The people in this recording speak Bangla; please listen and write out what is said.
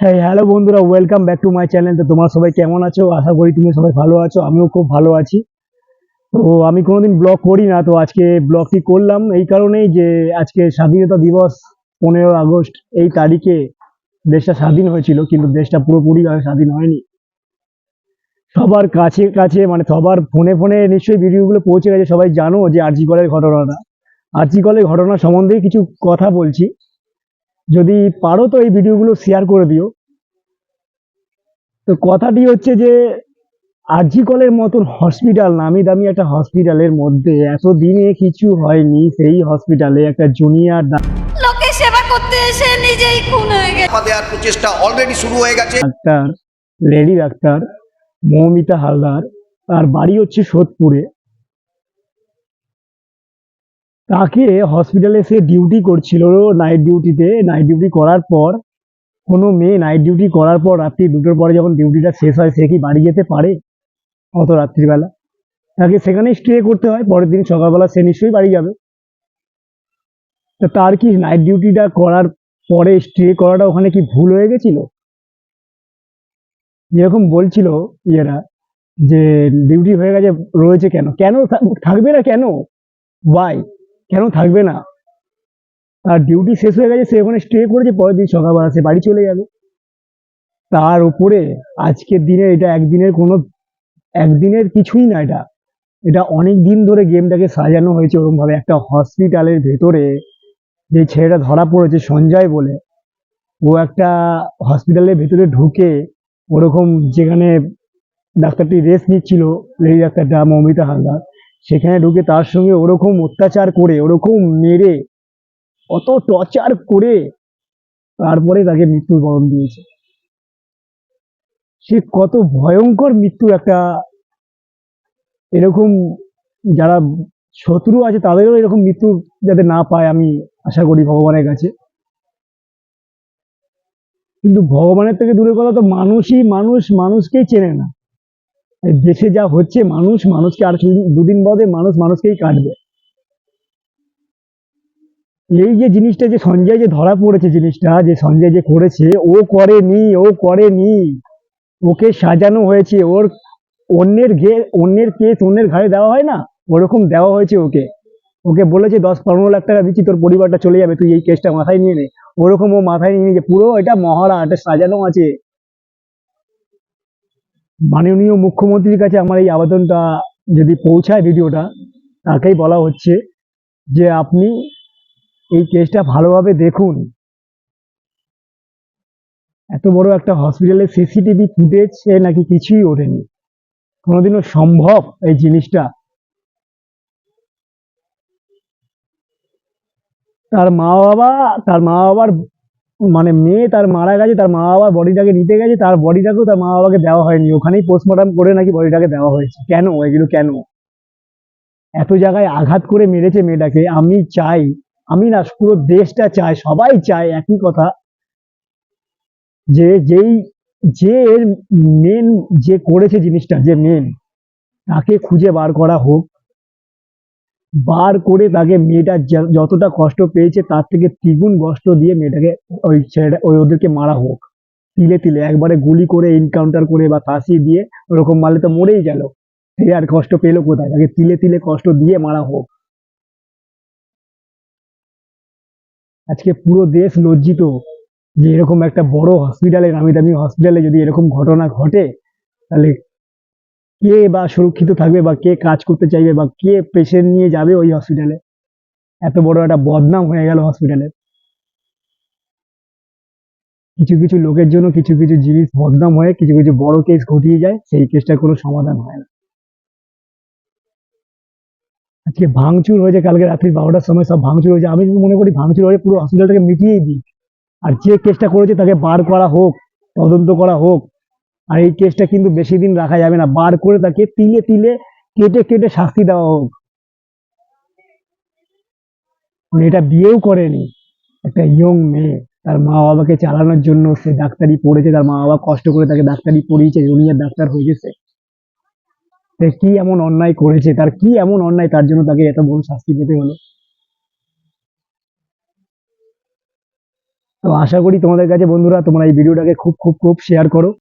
হ্যাঁ হ্যালো বন্ধুরা welcome back to my channel তো তোমরা সবাই কেমন আছো? আশা করি তুমি সবাই ভালো আছো, আমিও খুব ভালো আছি। তো আমি কোনোদিন ব্লগ করি না, তো আজকে ব্লগটি করলাম এই কারণেই যে আজকে স্বাধীনতা দিবস পনেরো আগস্ট এই তারিখে দেশটা স্বাধীন হয়েছিল, কিন্তু দেশটা পুরোপুরিভাবে স্বাধীন হয়নি। সবার কাছে কাছে মানে সবার ফোনে ফোনে নিশ্চয়ই ভিডিওগুলো পৌঁছে গেছে, সবাই জানো যে আরজিকলের ঘটনাটা। আরজিকলের ঘটনা সম্বন্ধে কিছু কথা বলছি। যদি পারো তো এই ভিডিওগুলো শেয়ার করে দিও। তো কথাটি হচ্ছে যে আরজি কলের মতন হসপিটাল নামি দামি একটা হসপিটালের মধ্যে এত দিনে কিছু হয়নি সেই হসপিটালে একটা জুনিয়র লোকে সেবা করতে এসে নিজেই খুন হয়ে গেছে। চাপা প্রচেষ্টা অলরেডি শুরু হয়ে গেছে। ডাক্তার লেডি ডাক্তার মৌমিতা হালদার তার বাড়ি হচ্ছে সোদপুরে। তাকে হসপিটালে সে ডিউটি করছিল নাইট ডিউটিতে নাইট ডিউটি করার পর, কোনো মেয়ে নাইট ডিউটি করার পর রাত্রি দুটোর পরে যখন ডিউটিটা শেষ হয়, সে কি বাড়ি যেতে পারে? অত রাত্রিবেলা। তাকে সেখানে স্টে করতে হয়। পরের দিন সকালবেলা সে নিশ্চয়ই বাড়ি যাবে। তার কি নাইট ডিউটিটা করার পরে স্টে করাটা ওখানে কি ভুল হয়ে গেছিল? যেরকম বলছিল ইয়েরা যে ডিউটি হয়ে গেছে, রয়েছে কেন? কেন থাকবে না কেন? ওয়াই কেন থাকবে না? আর ডিউটি শেষ হয়ে গেছে, সে ওখানে স্টে করেছে, পরের দিন সকালবেলা সে বাড়ি চলে যাবে। তার উপরে আজকের দিনে এটা একদিনের কোনো, একদিনের কিছুই না এটা। এটা অনেক দিন ধরে গেমটাকে সাজানো হয়েছে ওরকম ভাবে একটা হসপিটালের ভেতরে যে ছেলেটা ধরা পড়েছে সঞ্জয় বলে, ও একটা হসপিটালের ভেতরে ঢুকে ওরকম যেখানে ডাক্তারটি রেস্ট নিচ্ছিল লেডি ডাক্তারটা মৌমিতা হালদার। সেখানে ঢুকে তার সঙ্গে ওরকম অত্যাচার করে, ওরকম মেরে, অত টর্চার করে তারপরে তাকে মৃত্যুর বরণ দিয়েছে। সে কত ভয়ঙ্কর মৃত্যু একটা এরকম যারা শত্রু আছে তাদেরও এরকম মৃত্যু যাতে না পায় আমি আশা করি ভগবানের কাছে। কিন্তু ভগবানের থেকে দূরে কথা তো মানুষই, মানুষ মানুষকেই চেনে না। দেশে যা হচ্ছে, মানুষ, মানুষকে আর দুদিন বাদে মানুষ মানুষকেই কাটবে। এই যে জিনিসটা যে সঞ্জয় যে ধরা পড়েছে জিনিসটা, যে সঞ্জয় যে করেছে, ও করেনি ও করেনি। ওকে সাজানো হয়েছে, ওর অন্যের ঘে অন্যের কেস অন্যের ঘাড়ে দেওয়া হয় না? ওরকম দেওয়া হয়েছে ওকে। ওকে বলেছে, দশ পনেরো লাখ টাকা দিচ্ছি, তোর পরিবারটা চলে যাবে, তুই এই কেসটা মাথায় নিয়ে নে। ওরকম ও মাথায় নিয়ে নিয়েছে পুরো এটা মহারা এটা সাজানো আছে। মাননীয় মুখ্যমন্ত্রীর কাছে আমার এই আবেদনটা যদি পৌঁছায় ভিডিওটা, তাকেই বলা হচ্ছে যে আপনি এই কেসটা ভালোভাবে দেখুন। এত বড় একটা হসপিটালে সিসিটিভি ফুটেজ নাকি কিছুই ওঠেনি। কোনোদিনও সম্ভব এই জিনিসটা। তার মা বাবা তার মা বাবার মানে মেয়ে তার মারা গেছে, তার মা বাবার বডিটাকে নিতে গেছে, তার বডিটাকেও তার মা বাবাকে দেওয়া হয়নি। ওখানেই পোস্টমর্টম করে নাকি বডিটাকে দেওয়া হয়েছে। কেন? এগুলো কেন? এত জায়গায় আঘাত করে মেরেছে মেয়েটাকে। আমি চাই, আমি না, পুরো দেশটা চায়, সবাই চায় একই কথা, যে যেই, যে এর মেন যে করেছে জিনিসটা, যে মেন তাকে খুঁজে বার করা হোক। বার করে তাকে মেয়েটা যতটা কষ্ট পেয়েছে, তার থেকে দ্বিগুণ কষ্ট দিয়ে মেয়েটাকে ওই ছেলেটা ওই ওদেরকে মারা হোক। তিলে তিলে একবারে গুলি করে এনকাউন্টার করে বা ফাঁসি দিয়ে ওরকম মারলে তো মরেই গেল। সে আর কষ্ট পেল কোথায়? তাকে তিলে তিলে কষ্ট দিয়ে মারা হোক। আজকে পুরো দেশ লজ্জিত যে এরকম একটা বড় হসপিটালে নামি দামি হসপিটালে যদি এরকম ঘটনা ঘটে, তাহলে কে বা সুরক্ষিত থাকবে বা কে কাজ করতে চাইবে বা কে পেশেন্ট নিয়ে যাবে ওই হসপিটালে এত বড় একটা বদনাম হয়ে গেল হসপিটালে কিছু কিছু লোকের জন্য কিছু কিছু জিনিস বদনাম হয়ে, কিছু কিছু বড় কেস ঘটিয়ে যায়, সেই কেসটার কোনো সমাধান হয় না। আজকে ভাঙচুর হয়েছে, কালকে রাত্রি বারোটার সময় সব ভাঙচুর হয়েছে। আমি মনে করি ভাঙচুর হয়ে পুরো হসপিটালটাকে মিটিয়েই দিই। আর যে কেসটা করেছে তাকে বার করা হোক, তদন্ত করা হোক আর এই কেসটা কিন্তু বেশি দিন রাখা যাবে না। বার করে তাকে তিলে তিলে কেটে কেটে শাস্তি দেওয়া হোক। মেয়েটা বিয়েও করেনি। একটা ইয়ং মেয়ে, তার মা বাবাকে চালানোর জন্য সে ডাক্তারি পড়েছে, তার মা বাবা কষ্ট করে তাকে ডাক্তারি পড়িয়েছে জুনিয়র ডাক্তার হয়ে গেছে সে কি এমন অন্যায় করেছে? তার কি এমন অন্যায়? তার জন্য তাকে এত বড় শাস্তি পেতে হলো। তো আশা করি তোমাদের কাছে বন্ধুরা, তোমরা এই ভিডিওটাকে খুব খুব খুব শেয়ার করো।